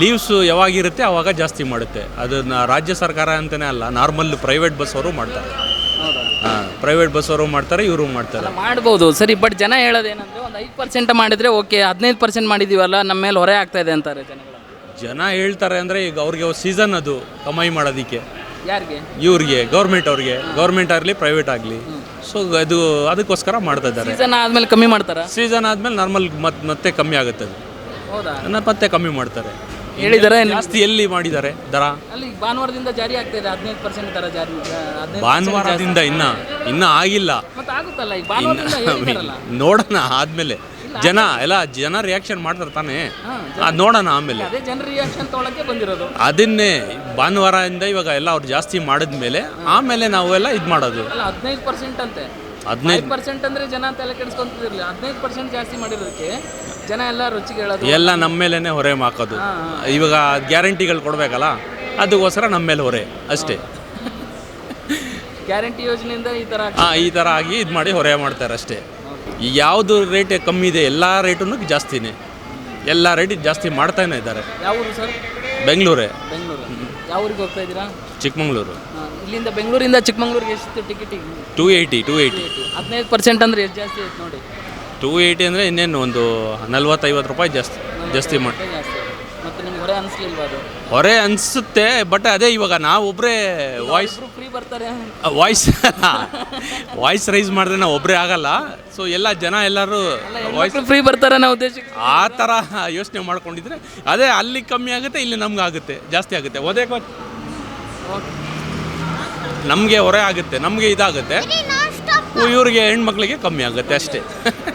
Leaves ಯಾವಾಗಿರುತ್ತೆ ಆವಾಗ ಜಾಸ್ತಿ ಮಾಡುತ್ತೆ. ಅದನ್ನು ರಾಜ್ಯ ಸರ್ಕಾರ ಅಂತಲೇ ಅಲ್ಲ ನಾರ್ಮಲ್ ಪ್ರೈವೇಟ್ ಬಸ್ ಅವರು ಮಾಡ್ತಾರೆ. ಪ್ರೈವೇಟ್ ಬಸ್ ಅವರು ಮಾಡ್ತಾರೆ ಇವರು ಮಾಡ್ತಾರೆ. ಮಾಡ್ಬೋದು. ಸರಿ ಬಟ್ ಜನ ಹೇಳೋದೇನಂದ್ರೆ ಒಂದು ಐದು ಪರ್ಸೆಂಟ್ ಮಾಡಿದರೆ ಓಕೆ ಹದಿನೈದು ಪರ್ಸೆಂಟ್ ಮಾಡಿದೀವಲ್ಲ ನಮ್ಮ ಮೇಲೆ ಹೊರೆ ಆಗ್ತಾ ಇದೆ ಅಂತಾರೆ ಜನಗಳು. ಜನ ಹೇಳ್ತಾರೆ ಅಂದರೆ ಈಗ ಅವ್ರಿಗೆ ಸೀಸನ್ ಅದು ಕಮಾಯಿ ಮಾಡೋದಕ್ಕೆ. ಯಾರಿಗೆ? ಇವ್ರಿಗೆ ಗೌರ್ಮೆಂಟ್ ಅವ್ರಿಗೆ. ಗೌರ್ಮೆಂಟ್ ಆಗಲಿ ಪ್ರೈವೇಟ್ ಆಗಲಿ. ಸೊ ಅದು ಅದಕ್ಕೋಸ್ಕರ ಮಾಡ್ತಾ ಇದ್ದಾರೆ. ಸೀಸನ್ ಆದಮೇಲೆ ಕಮ್ಮಿ ಮಾಡ್ತಾರೆ? ಸೀಸನ್ ಆದಮೇಲೆ ನಾರ್ಮಲ್ ಮತ್ತೆ ಮತ್ತೆ ಕಮ್ಮಿ ಆಗುತ್ತೆ ಅದು. ಹೌದಾ? ಮತ್ತೆ ಕಮ್ಮಿ ಮಾಡ್ತಾರೆ. ಹೇಳಿದಾರೆ ಜಾಸ್ತಿ ಎಲ್ಲಿ ಮಾಡಿದ್ದಾರೆ ದರ? ಅಲ್ಲಿ ಭಾನುವಾರದಿಂದ ಜಾರಿ ಆಗ್ತಾ ಇದೆ ಹದಿನೈದು ಪರ್ಸೆಂಟ್ ತರ ಜಾರಿ ಹದಿನೈದು ಭಾನುವಾರದಿಂದ ಇನ್ನ ಇನ್ನ ಆಗಿಲ್ಲ. ಮತ್ತೆ ಆಗುತ್ತಲ್ಲ ಈಗ ಭಾನುವಾರದಿಂದ ಹೇಳಿದಾರಲ್ಲ ನೋಡೋಣ ಆದ್ಮೇಲೆ. ಜನ ಎಲ್ಲ ಜನ ರಿಯಾಕ್ಷನ್ ಮಾಡ್ತಾರೆ ತಾನೇ. ಅದು ನೋಡೋಣ ಆಮೇಲೆ. ಅದೇ ಜನರ ರಿಯಾಕ್ಷನ್ ತೊಗೊಳಕ್ಕೆ ಬಂದಿರೋದು. ಅದನ್ನೇ ಭಾನುವಾರದಿಂದ ಇವಾಗ ಎಲ್ಲ ಅವ್ರು ಜಾಸ್ತಿ ಮಾಡಿದ್ಮೇಲೆ ಆಮೇಲೆ ನಾವೆಲ್ಲ ಇದು ಮಾಡೋದು. ಅಲ್ಲ ಹದಿನೈದು ಪರ್ಸೆಂಟ್ ಅಂತೆ. ಹದಿನೈದು ಪರ್ಸೆಂಟ್ ಅಂದ್ರೆ ಜನ ತಲೆ ಕೆಡಿಸ್ಕೊಂತಿರ್ಲಿಲ್ಲ ಹದಿನೈದು ಪರ್ಸೆಂಟ್ ಜಾಸ್ತಿ ಮಾಡಿರೋದಕ್ಕೆ ಜನ ಎಲ್ಲ ರುಚಿಗೆ ಹೇಳೋದು. ಎಲ್ಲ ನಮ್ಮ ಮೇಲೇ ಹೊರೆ ಹಾಕೋದು ಇವಾಗ ಗ್ಯಾರಂಟಿಗಳು ಕೊಡಬೇಕಲ್ಲ? ಅದಕ್ಕೋಸ್ಕರ ನಮ್ಮ ಮೇಲೆ ಹೊರೆ ಅಷ್ಟೇ. ಗ್ಯಾರಂಟಿ ಯೋಜನೆಯಿಂದ ಈ ತರ ಹಾಂ ಈ ಥರ ಆಗಿ ಇದು ಮಾಡಿ ಹೊರೆ ಮಾಡ್ತಾರೆ ಅಷ್ಟೇ. ಯಾವುದು ರೇಟ್ ಕಮ್ಮಿ ಇದೆ ಎಲ್ಲ ರೇಟೂ ಜಾಸ್ತಿನೇ. ಎಲ್ಲ ರೇಟ್ ಜಾಸ್ತಿ ಮಾಡ್ತಾನೆ ಇದ್ದಾರೆ. ಯಾವುದು ಸರ್? ಬೆಂಗಳೂರೇ. ಬೆಂಗಳೂರು. ಯಾವ ಊರಿಗೆ ಹೋಗ್ತಾ ಇದ್ದೀರಾ? ಚಿಕ್ಕಮಂಗ್ಳೂರು. ಹಾ, ಇಲ್ಲಿಂದ ಬೆಂಗಳೂರಿಂದ ಚಿಕ್ಕಮಂಗ್ಳೂರಿಗೆ ಎಷ್ಟು ticket two eighty two eighty ಹದಿನೈದು ಪರ್ಸೆಂಟ್ ಅಂದ್ರೆ ಎಷ್ಟು ಜಾಸ್ತಿ ಆಯ್ತು ನೋಡಿ. ಟೂ ಏಯ್ಟಿ ಅಂದರೆ ಇನ್ನೇನು ಒಂದು ನಲ್ವತ್ತೈವತ್ತು ರೂಪಾಯಿ ಜಾಸ್ತಿ ಜಾಸ್ತಿ ಮಾಡಿ ಮತ್ತೆ ಹೊರೆ ಅನಿಸ್ಲಿಲ್ವಾ ಅದು? ಹೊರೆ ಅನಿಸುತ್ತೆ ಬಟ್ ಅದೇ ಇವಾಗ ನಾವು ಒಬ್ಬರೇ ವಾಯ್ಸ್ ಫ್ರೀ ಬರ್ತಾರೆ ವಾಯ್ಸ್ ವಾಯ್ಸ್ ರೈಸ್ ಮಾಡಿದ್ರೆ ನಾವು ಒಬ್ಬರೇ ಆಗಲ್ಲ. ಸೊ ಎಲ್ಲ ಜನ ಎಲ್ಲರೂ ವಾಯ್ಸ್ ಫ್ರೀ ಬರ್ತಾರೆ ನಾವು ಉದ್ದೇಶಕ್ಕೆ. ಆ ಥರ ಯೋಚನೆ ಮಾಡ್ಕೊಂಡಿದ್ರೆ ಅದೇ ಅಲ್ಲಿ ಕಮ್ಮಿ ಆಗುತ್ತೆ ಇಲ್ಲಿ ನಮ್ಗೆ ಆಗುತ್ತೆ ಜಾಸ್ತಿ ಆಗುತ್ತೆ. ಒದೇ ನಮಗೆ ಹೊರೆ ಆಗುತ್ತೆ ನಮಗೆ ಇದಾಗುತ್ತೆ. ಇವರಿಗೆ ಹೆಣ್ಮಕ್ಳಿಗೆ ಕಮ್ಮಿ ಆಗುತ್ತೆ ಅಷ್ಟೇ.